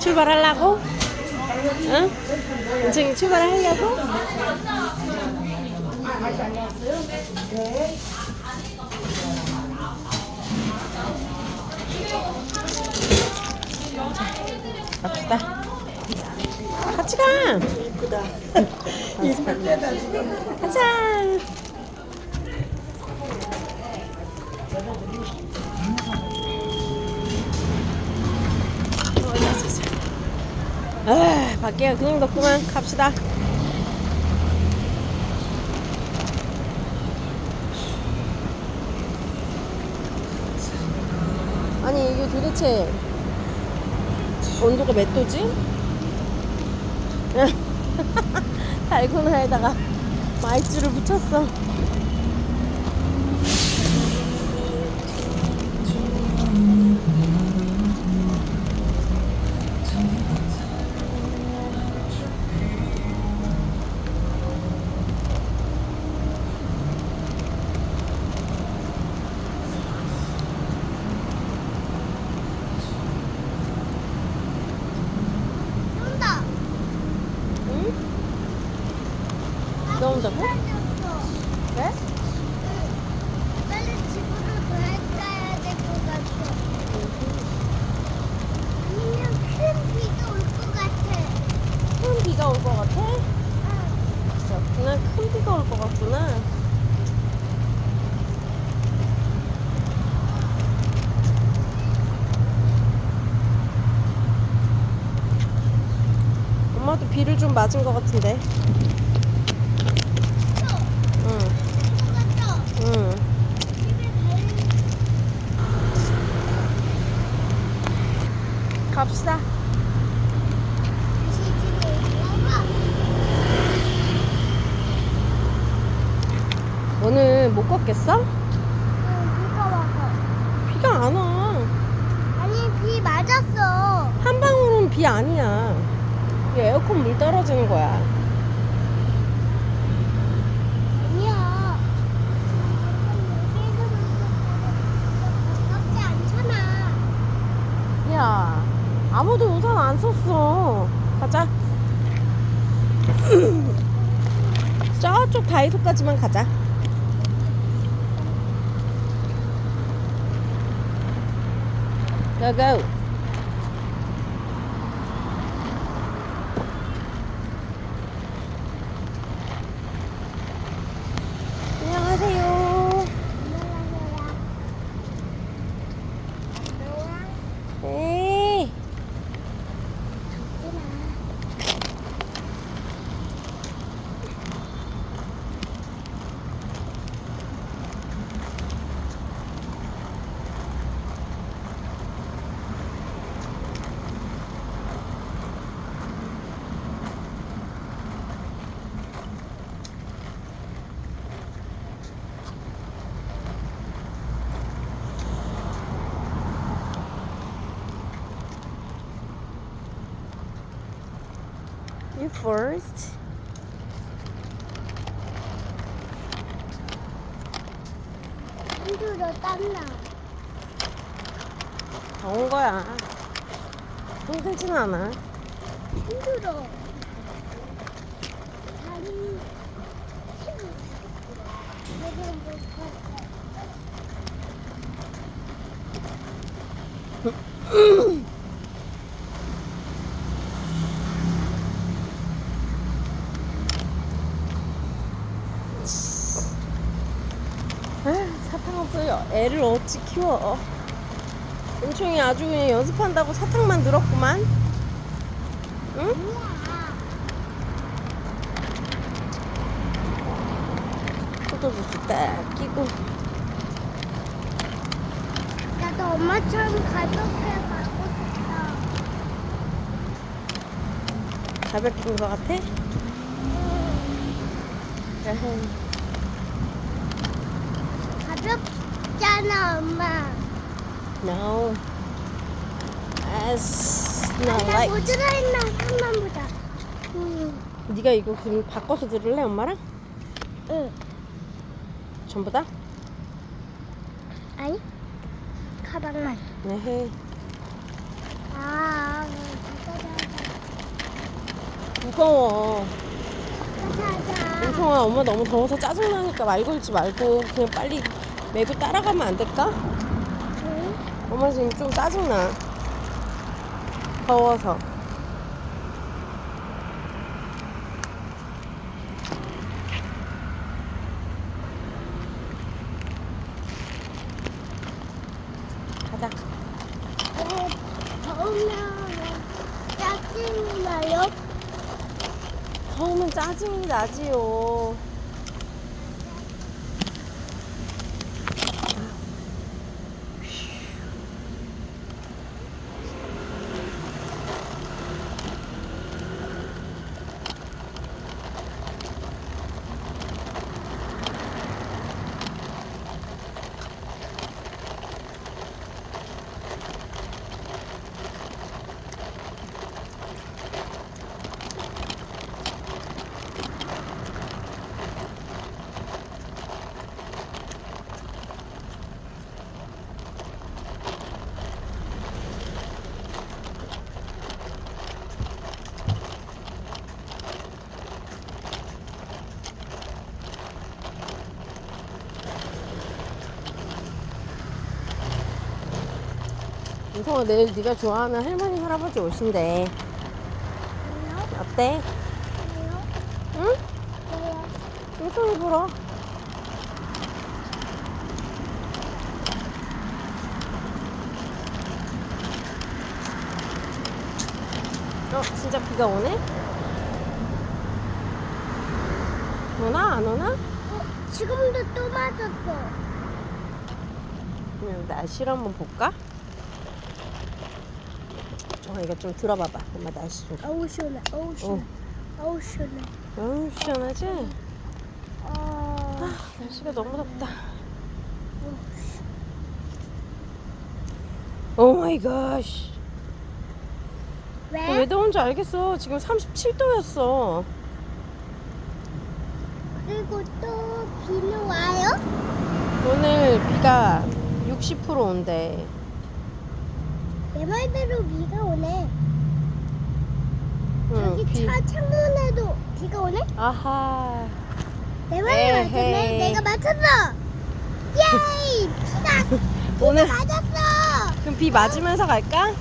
출발하려고? 응? 은정이 출발하려고? 자, 갑시다. 같이 가. 이쁘다. 가자. 아, 밖에가 그냥 덥구만. 갑시다. 아니 이게 도대체 온도가 몇 도지? 달고나에다가 마이쮸를 붙였어. 나온다고? 왜? 빨리 집으로 돌아가야 될 것 같아. 아니면 큰 비가 올 것 같아. 큰 비가 올 것 같아? 응. 그렇구나. 큰 비가 올 것 같구나. 엄마도 비를 좀 맞은 것 같은데. 응, 것 같아. 응. 집에 갈 갑시다. 다시 집에 올라가. 오늘 못 걷겠어? 응, 비가 와서. 비가 안 와. 아니, 비 맞았어. 한 방울은 비 아니야. 이 에어컨 물 떨어지는 거야. 아니야. 가깝지 않잖아. 야, 아무도 우산 안 썼어. 가자. 저쪽 다이소까지만 가자. 고고. 안녕하세요. 네. You first. 힘들어 땀나. 더운 거야. 힘들진 않아. 힘들어. 다리 아, 없어요. 애를 어찌 키워. 은총이 아주 그냥 연습한다고 사탕만 늘었구만. 응? 포도주스 딱 끼고. 나도 엄마처럼 가볍게 가고 싶다. 가볍게 온것 같아? 에헤이. 가볍 잖아, 엄마. No. As not 나 like. 뭐 들어있나 한번 보자. 응. 네가 이거 그럼 바꿔서 들을래 엄마랑? 응. 전부 다? 아니? 가방만. 네 해. 아, 무거워. 가자. 은총아 엄마 너무 더워서 짜증나니까 말 걸지 말고 그냥 빨리 메고 따라가면 안 될까? 응? 엄마 지금 좀 짜증나. 더워서. 가자. 어, 더우면 짜증이 나요? 더우면 짜증이 나지요. 은총아 내일 네가 좋아하는 할머니 할아버지 오신대. 왜요? 어때? 왜요? 응? 왜요? 은총이 불어. 어, 진짜 비가 오네? 오나? 안 오나? 어, 지금도 또 맞았어. 그럼 날씨를 한번 볼까? 어, 이거 좀 들어봐봐. 엄마 날씨 좀. 어우 시원해. 어우 시원해. 어우 시원해. 너무 시원하지? 어. 아, 날씨가 너무 덥다. 오 마이 갓. 왜? 왜 더운지 알겠어. 지금 37도였어. 그리고 또 비는 와요? 오늘 비가 60% 온대. 내 말대로 비가 오네. 응, 저기 비. 차 창문에도 비가 오네? 아하. 내 말이 에헤이. 맞았네. 내가 맞췄어. 예이! 비가 오늘 맞았어. 그럼 비 맞으면서 갈까?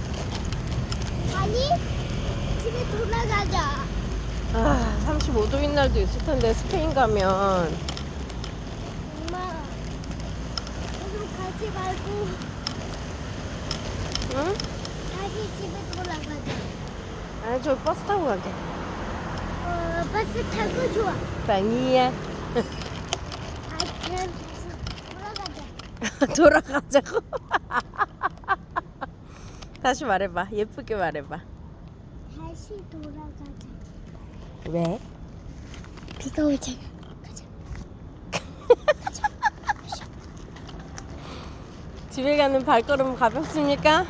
아니 집에 돌아가자. 아, 35도인 날도 있을 텐데 스페인 가면 엄마, 오늘 가지 말고 응? 다시 집에 돌아가자. 아, 저 버스 타고 가게. 어, 버스 타고 좋아. 빵이야. 아, 그냥 다시 돌아가자. 돌아가자고. 다시 말해봐. 예쁘게 말해봐. 다시 돌아가자. 왜? 비가 오잖아. 가자. 집에 가는 발걸음 가볍습니까?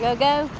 고고.